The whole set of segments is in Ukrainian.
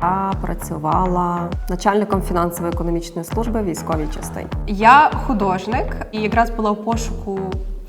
Я працювала начальником фінансово-економічної служби військовій частині. Я художник і якраз була в пошуку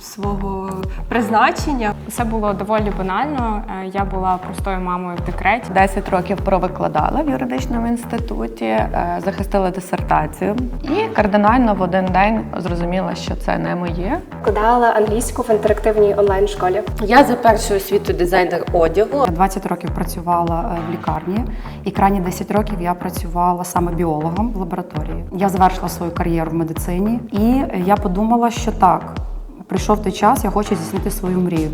свого призначення. Все було доволі банально. Е, Я була простою мамою в декреті. 10 років провикладала в юридичному інституті, е, захистила дисертацію і кардинально в один день зрозуміла, що це не моє. Викладала англійську в інтерактивній онлайн школі. Я за першою освітою дизайнер одягу. Я 20 років працювала е, в лікарні, і крайні 10 років я працювала саме біологом в лабораторії. Я завершила свою кар'єру в медицині, і я подумала, що так, прийшов той час, я хочу здійснити свою мрію.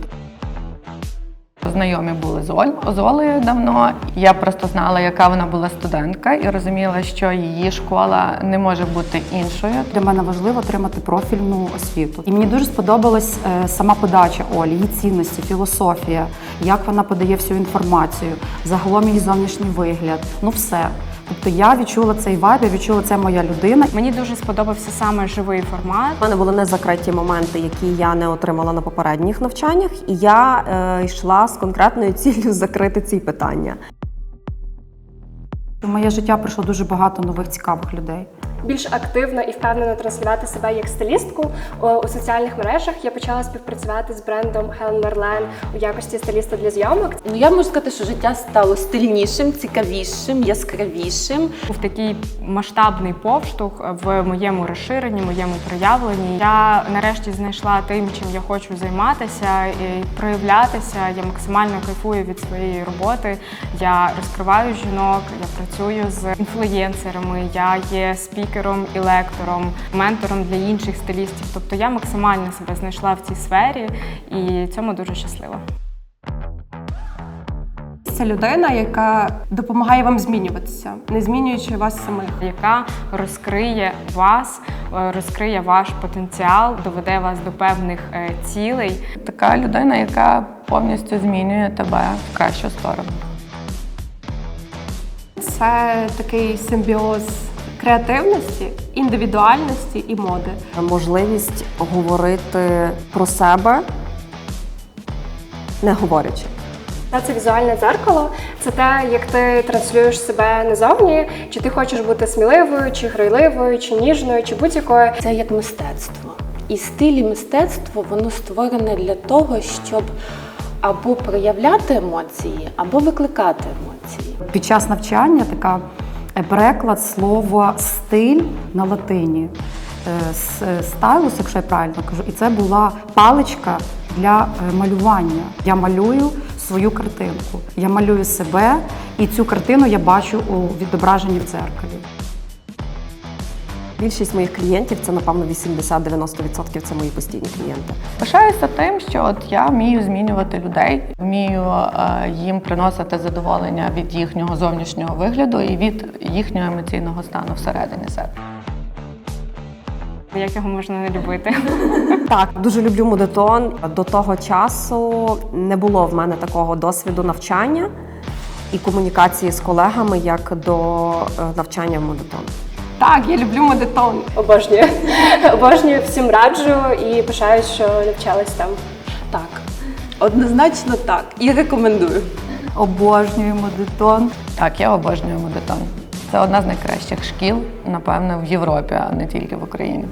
Знайомі були з Оль з Олею давно. Я просто знала, яка вона була студентка, і розуміла, що її школа не може бути іншою. Для мене важливо отримати профільну освіту. І мені дуже сподобалась е, сама подача Олі, її цінності, філософія, як вона подає всю інформацію, загалом її зовнішній вигляд. Ну все. Тобто я відчула цей вайб, я відчула це моя людина. Мені дуже сподобався саме живий формат. У мене були незакриті моменти, які я не отримала на попередніх навчаннях, і я е, йшла з конкретною ціллю закрити ці питання. У моє життя прийшло дуже багато нових цікавих людей. Більш активно і впевнено транслювати себе як стилістку у соціальних мережах. Я почала співпрацювати з брендом Helen Merlin у якості стиліста для зйомок. Ну я можу сказати, що життя стало стильнішим, цікавішим, яскравішим. Був такий масштабний повштовх в моєму розширенні, моєму проявленні. Я нарешті знайшла тим, чим я хочу займатися і проявлятися. Я максимально кайфую від своєї роботи. Я розкриваю жінок, я працюю з інфлюєнсерами, я є спікером і лектором, ментором для інших стилістів. Тобто я максимально себе знайшла в цій сфері і цьому дуже щаслива. Це людина, яка допомагає вам змінюватися, не змінюючи вас самих. яка розкриє вас, е, розкриє ваш потенціал, доведе вас до певних е, цілей. Така людина, яка повністю змінює тебе в кращу сторону. Це такий симбіоз креативності, індивідуальності і моди. Можливість говорити про себе, не говорячи. Та це візуальне дзеркало. Це те, як ти транслюєш себе назовні, чи ти хочеш бути сміливою, чи грайливою, чи ніжною, чи будь-якою. Це як мистецтво. І стиль і мистецтво воно створене для того, щоб або проявляти емоції, або викликати емоції. Під час навчання така переклад слова стиль на латині. Е, е, Стайлус, якщо я правильно кажу, і це була паличка для е, малювання. Я малюю свою картинку. Я малюю себе, і цю картину я бачу у відображенні в дзеркалі. Більшість моїх клієнтів це, напевно, 80-90% це мої постійні клієнти. Пишаюся тим, що от я вмію змінювати людей, вмію е, їм приносити задоволення від їхнього зовнішнього вигляду і від їхнього емоційного стану всередині себе. Як його можна не любити? Так, дуже люблю модетон. До того часу не було в мене такого досвіду навчання і комунікації з колегами, як до е, навчання в модетон. Так, я люблю модетон. Обожнюю. Обожнюю, всім раджу і пишаюсь, що навчалась там. Так, однозначно так. І рекомендую. Обожнюю модетон. Так, я обожнюю модетон. Це одна з найкращих шкіл, напевно, в Європі, а не тільки в Україні.